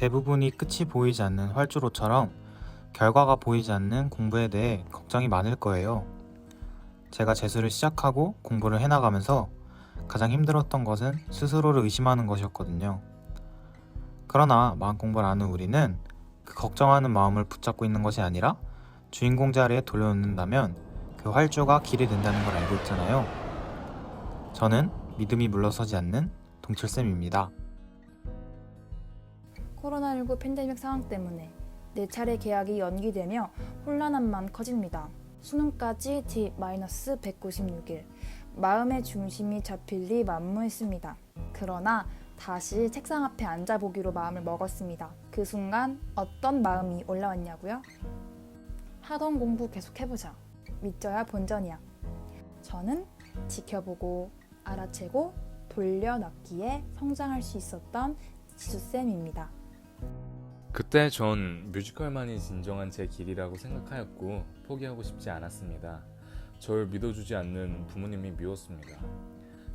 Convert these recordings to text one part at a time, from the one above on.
대부분이 끝이 보이지 않는 활주로처럼 결과가 보이지 않는 공부에 대해 걱정이 많을 거예요. 제가 재수를 시작하고 공부를 해나가면서 가장 힘들었던 것은 스스로를 의심하는 것이었거든요. 그러나 마음 공부를 아는 우리는 그 걱정하는 마음을 붙잡고 있는 것이 아니라 주인공 자리에 돌려놓는다면 그 활주가 길이 된다는 걸 알고 있잖아요. 저는 믿음이 물러서지 않는 동칠쌤입니다. 코로나19 팬데믹 상황 때문에 네 차례 계약이 연기되며 혼란함만 커집니다. 수능까지 D-196일 마음의 중심이 잡힐 리 만무했습니다. 그러나 다시 책상 앞에 앉아보기로 마음을 먹었습니다. 그 순간 어떤 마음이 올라왔냐고요? 하던 공부 계속 해보자. 믿져야 본전이야. 저는 지켜보고 알아채고 돌려놨기에 성장할 수 있었던 지수쌤입니다. 그때 전 뮤지컬만이 진정한 제 길이라고 생각하였고 포기하고 싶지 않았습니다. 절 믿어주지 않는 부모님이 미웠습니다.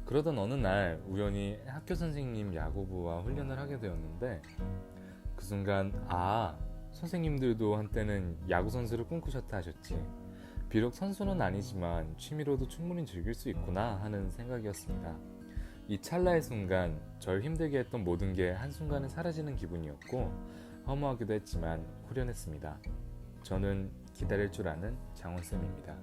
그러던 어느 날 우연히 학교 선생님 야구부와 훈련을 하게 되었는데 그 순간 아 선생님들도 한때는 야구 선수를 꿈꾸셨다 하셨지. 비록 선수는 아니지만 취미로도 충분히 즐길 수 있구나 하는 생각이었습니다. 이 찰나의 순간 절 힘들게 했던 모든 게 한순간에 사라지는 기분이었고 허무하기도 했지만 후련했습니다. 저는 기다릴 줄 아는 장원쌤입니다.